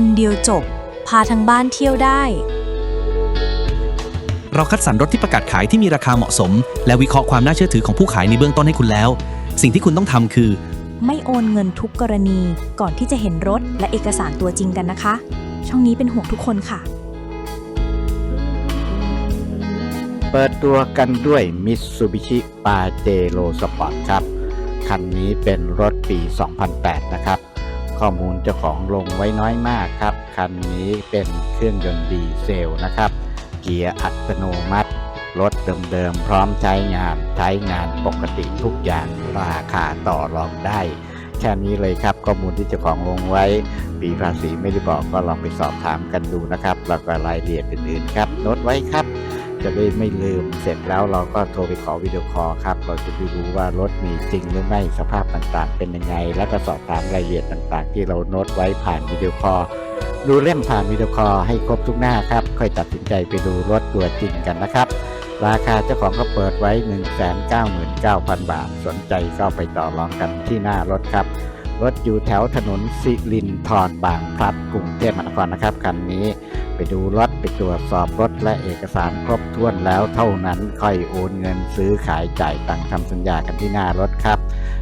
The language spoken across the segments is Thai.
คันเดียวจบ พาทั้งบ้านเที่ยวได้ เราคัดสรรรถที่ประกาศขายที่มีราคาเหมาะสม และวิเคราะห์ความน่าเชื่อถือของผู้ขายในเบื้องต้นให้คุณแล้ว สิ่งที่คุณต้องทำคือ ไม่โอนเงินทุกกรณีก่อนที่จะเห็นรถและเอกสารตัวจริงกันนะคะ ช่องนี้เป็นห่วงทุกคนค่ะ เปิดตัวกันด้วย Mitsubishi Pajero Sport ครับ คันนี้เป็นรถปี 2008 นะครับ ข้อมูลเจ้าของลงไว้น้อยมากครับ คันนี้เป็นเครื่องยนต์ดีเซลนะครับ เกียร์อัตโนมัติรถเดิมๆพร้อมใช้งานใช้งานปกติทุกอย่างราคาต่อรองได้ แค่นี้เลยครับ ข้อมูลที่เจ้าของลงไว้ ปีภาษีไม่ได้บอกก็ลองไปสอบถามกันดูนะครับ แล้วก็รายละเอียดอื่นๆครับโน้ตไว้ครับ จะได้ไม่ลืมเสร็จแล้วเราก็โทรไปขอวิดีโอคอลครับ เราจะได้รู้ว่ารถมีจริงหรือไม่สภาพต่างๆ เป็นยังไง แล้วก็สอบถามรายละเอียดต่างๆ ที่เราโน้ตไว้ผ่านวิดีโอคอลดูเล่มผ่านวิดีโอคอลให้ครบทุกหน้าครับ ค่อยตัดสินใจไปดูรถตัวจริงกันนะครับ ราคาเจ้าของก็เปิดไว้ 199,000 บาท สนใจก็ไปต่อรองกันที่หน้ารถครับ รถอยู่แถวถนนสิรินธรบางพลัดกรุงเทพมหานครนะครับคันนี้ไปดูรถไปตรวจสอบรถและเอกสารครบถ้วนแล้วเท่านั้นค่อยโอนเงินซื้อขายจ่ายตังค์ทำสัญญากันที่หน้ารถครับ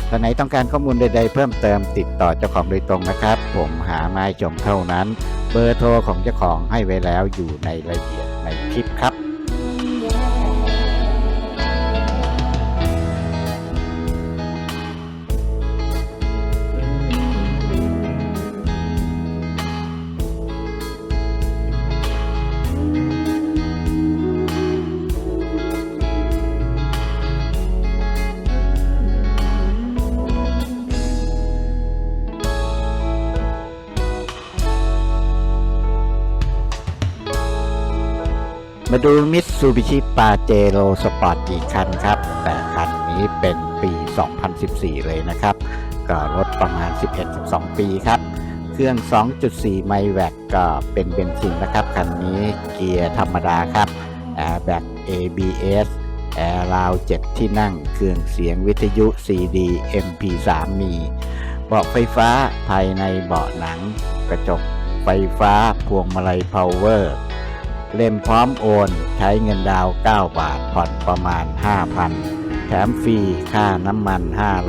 ท่านไหนต้องการข้อมูลใดๆเพิ่มเติมติดต่อเจ้าของโดยตรงนะครับ ผมหาไม้ชมเท่านั้น เบอร์โทรของเจ้าของให้ไว้แล้วอยู่ในรายละเอียดในคลิปครับ มาดู Mitsubishi Pajero Sport อีกคันครับ แต่คันนี้เป็นปี 2014 เลยนะครับ ก็รถประมาณ 11-12 ปีครับ เครื่อง 2.4 ไมล์แวกก็เป็นเบนซินนะครับ คันนี้เกียร์ธรรมดาครับแอร์แบ็ก ABS แอร์ราว7ที่นั่ง เครื่องเสียงวิทยุ CD MP3 มีเบาะไฟฟ้าภายในเบาะหนัง กระจกไฟฟ้าพวงมาลัยพาวเวอร์ เล่มพร้อมโอน ใช้เงินดาว 9 บาท ผ่อนประมาณ 5,000 แถมฟรีค่าน้ำมัน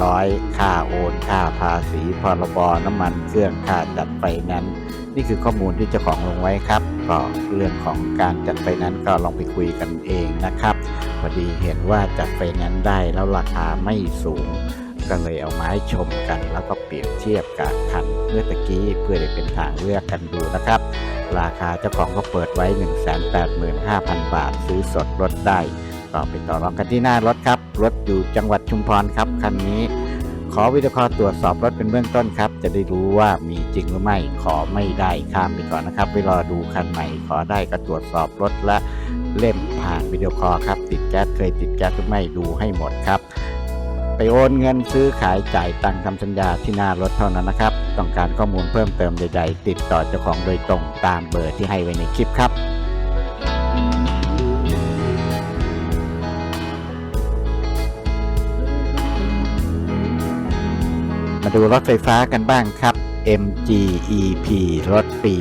500 ค่าโอน ค่าภาษีพรบน้ำมันเครื่องค่าจัดไปนั้น นี่คือข้อมูลที่เจ้าของลงไว้ครับ ก็เรื่องของการจัดไฟนั้นก็ลองไปคุยกันเองนะครับ พอดีเห็นว่าจัดไฟนั้นได้แล้วราคาไม่สูงก็เลยเอามาให้ชมกันแล้วก็เปรียบเทียบกับคันเมื่อตะกี้เพื่อได้เป็นทางเลือกกันดูนะครับ ราคาเจ้าของก็เปิดไว้ 185,000 บาท ซื้อสดรถได้ก็ไปต่อรองกันที่หน้ารถครับ รถอยู่จังหวัดชุมพรครับคันนี้ ขอวิดีโอคอลตรวจสอบรถเป็นเบื้องต้นครับ จะได้รู้ว่ามีจริงหรือไม่ ขอไม่ได้ข้ามไปก่อนนะครับไปรอดูคันใหม่ ขอได้ก็ตรวจสอบรถและเล่มผ่านวิดีโอคอลครับ ติดแก๊สเคยติดแก๊สหรือไม่ดูให้หมดครับ ไปโอนเงินซื้อขายจ่ายตังค์ทำสัญญาที่หน้ารถเท่านั้นนะครับ ต้องการข้อมูลเพิ่มเติมใดๆ ติดต่อเจ้าของโดยตรงตามเบอร์ที่ให้ไว้ในคลิปครับมาดูรถไฟฟ้ากันบ้างครับ MGEP รถปี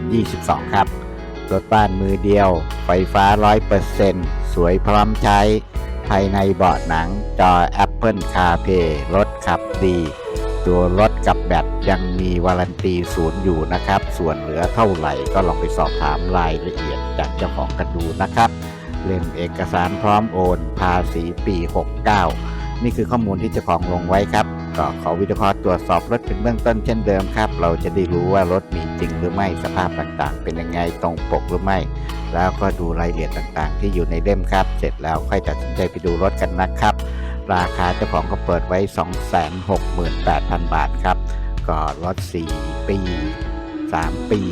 2022 ครับ รถบ้านมือเดียว ไฟฟ้า 100%สวยพร้อมใช้ ภายในเบาะหนังจอ Apple CarPlay รถขับดี ตัวรถกับแบตยังมีวารันตีศูนย์อยู่นะครับ ส่วนเหลือเท่าไหร่ก็ลองไปสอบถามรายละเอียดจากเจ้าของกันดูนะครับเล่มเอกสารพร้อมโอน ภาษีปี 69 นี่คือข้อมูลที่เจ้าของลงไว้ครับ ก็ขอวิดีโอคอลตรวจสอบรถเป็นเบื้องต้นเช่นเดิมครับ เราจะได้รู้ว่ารถมีจริงหรือไม่สภาพต่างๆ เป็นยังไงตรงปกหรือไม่ แล้วก็ดูรายละเอียดต่างๆ ที่อยู่ในเล่มครับ เสร็จแล้วค่อยตัดสินใจไปดูรถกันนะครับ ราคาเจ้าของก็เปิดไว้ 268,000 บาทครับ ก็รถ4ปี 3 ปี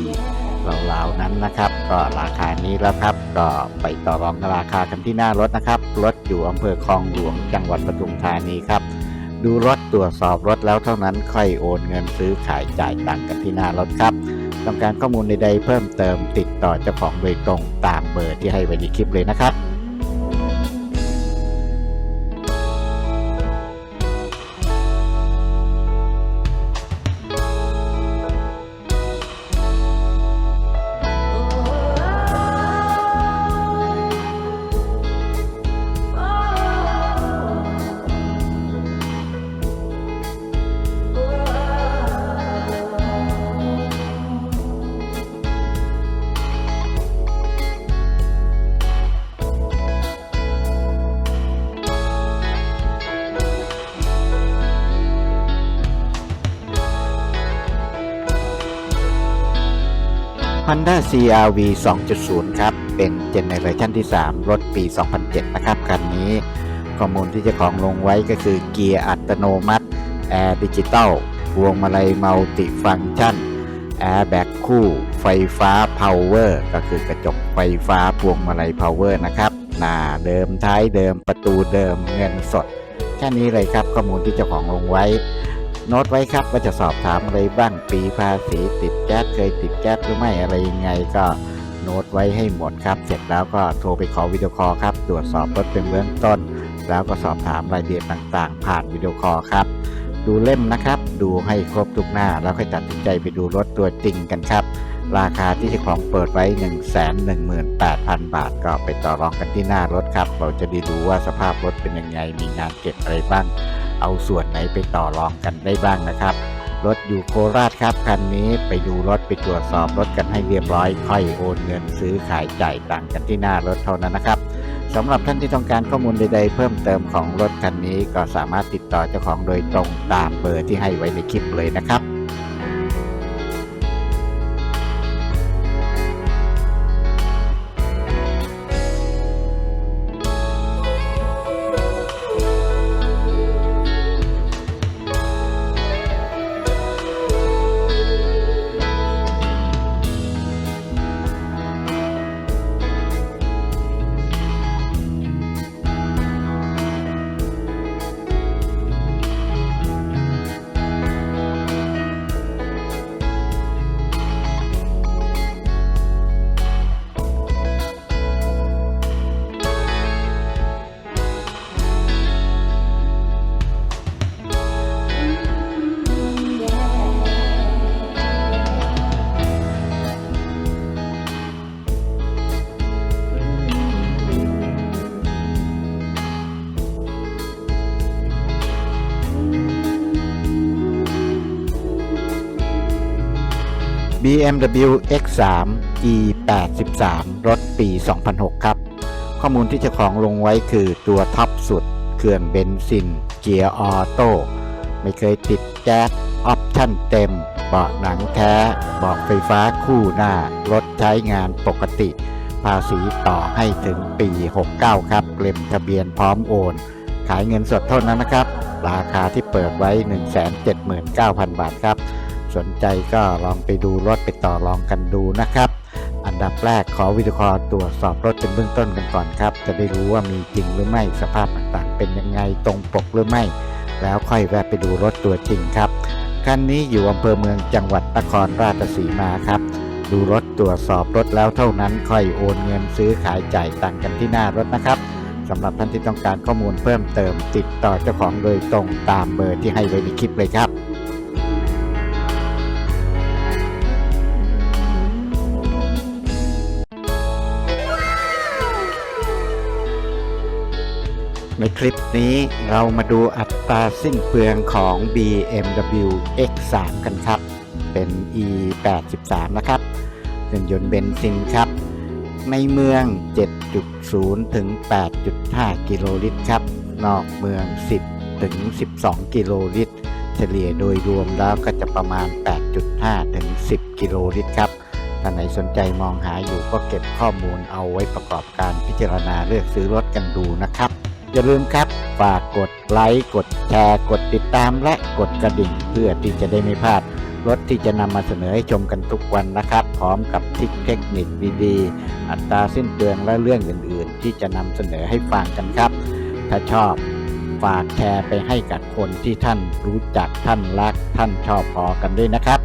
ราๆนั้นนะครับ ก็ราคานี้แล้วครับ ก็ไปต่อรองราคากันที่หน้ารถนะครับ รถอยู่อำเภอคลองหลวงจังหวัดปทุมธานีครับ ดูรถตรวจสอบรถแล้วเท่านั้นค่อยโอนเงินซื้อขายจ่ายตังค์กันที่หน้ารถครับต้องการข้อมูลใดๆเพิ่มเติมติดต่อเจ้าของโดยตรงตามเบอร์ที่ให้ไว้ในคลิปเลยนะครับ Honda CRV 2.0 ครับ เป็นเจเนอเรชันที่ 3 รถปี 2007 นะครับ คันนี้ข้อมูลที่จ้าของลงไว้ก็คือเกียร์อัตโนมัติ แอร์ดิจิตอลพวงมาลัยมัลติฟังก์ชัน แอร์แบ็กคู่ ไฟฟ้าพาวเวอร์ก็คือกระจกไฟฟ้าพวงมาลัยพาวเวอร์นะครับ หน้าเดิมท้ายเดิมประตูเดิมเงินสด แค่นี้เลยครับข้อมูลที่เจ้าของลงไว้ โน้ตไว้ครับว่าจะสอบถามอะไรบ้างปีภาษีติดแก๊สเคยติดแก๊สหรือไม่อะไรยังไงก็โน้ตไว้ให้หมดครับ เสร็จแล้วก็โทรไปขอวิดีโอคอลครับ ตรวจสอบรถเป็นเบื้องต้น แล้วก็สอบถามรายละเอียดต่างๆ ผ่านวิดีโอคอลครับ ดูเล่มนะครับ ดูให้ครบทุกหน้า แล้วค่อยตัดสินใจไปดูรถตัวจริงกันครับ ราคาที่เจ้าของเปิดไว้ 1 1 8 0 0 0 บาท ก็ไปต่อรองกันที่หน้ารถครับ เราจะได้ดูว่าสภาพรถเป็นยังไง มีงานเก็บอะไรบ้าง เอาส่วนไหนไปต่อรองกันได้บ้างนะครับ รถอยู่โคราชครับคันนี้ไปดูรถไปตรวจสอบรถกันให้เรียบร้อย ค่อยโอนเงินซื้อขายจ่ายต่างกันที่หน้ารถเท่านั้นนะครับสำหรับท่านที่ต้องการข้อมูลใดๆ เพิ่มเติมของรถคันนี้ก็สามารถติดต่อเจ้าของโดยตรงตามเบอร์ที่ให้ไว้ในคลิปเลยนะครับ BMW X3 E83 รถปี 2006 ครับ ข้อมูลที่เจ้าของลงไว้คือตัวท็อปสุด เครื่องเบนซิน เกียร์ออโต้ ไม่เคยติดแก๊ส ออปชั่นเต็ม เบาะหนังแท้ เบาะไฟฟ้าคู่หน้า รถใช้งานปกติ ภาษีต่อให้ถึงปี 69 ครับ เล่มทะเบียนพร้อมโอน ขายเงินสดเท่านั้นนะครับ ราคาที่เปิดไว้ 179,000 บาทครับ สนใจก็ลองไปดูรถไปต่อรองกันดูนะครับ อันดับแรกขอวิดีโอคอลตรวจสอบรถเป็นเบื้องต้นกันก่อนครับ จะได้รู้ว่ามีจริงหรือไม่สภาพต่างๆ เป็นยังไงตรงปกหรือไม่ แล้วค่อยแวะไปดูรถตัวจริงครับคันนี้อยู่อำเภอเมืองจังหวัดนครราชสีมาครับดูรถตรวจสอบรถแล้วเท่านั้นค่อยโอนเงินซื้อขายจ่ายตังค์กันที่หน้ารถนะครับสำหรับท่านที่ต้องการข้อมูลเพิ่มเติมติดต่อเจ้าของโดยตรงตามเบอร์ที่ให้ไว้ในคลิปเลยครับ ในคลิปนี้เรามาดูอัตราสิ้นเปลืองของ BMW X3 กันครับ เป็น E83 นะครับเครื่องยนต์เบนซินครับ ในเมือง 7.0 ถึง 8.5 กิโลลิตรครับ นอกเมือง 10 ถึง 12 กิโลลิตร เฉลี่ยโดยรวมแล้วก็จะประมาณ 8.5 ถึง 10 กิโลลิตรครับท่านไหนสนใจมองหาอยู่ก็เก็บข้อมูลเอาไว้ประกอบการพิจารณาเลือกซื้อรถกันดูนะครับ อย่าลืมครับ ฝากกดไลค์ กดแชร์ กดติดตามและกดกระดิ่ง เพื่อที่จะได้ไม่พลาดรถที่จะนำมาเสนอให้ชมกันทุกวันนะครับ พร้อมกับทิคเทคนิคดีๆ อัตราสิ้นเปลืองและเรื่องอื่นๆ ที่จะนำเสนอให้ฟังกันครับ ถ้าชอบฝากแชร์ไปให้กับคนที่ท่านรู้จักท่านรักท่านชอบพอกันด้วยนะครับ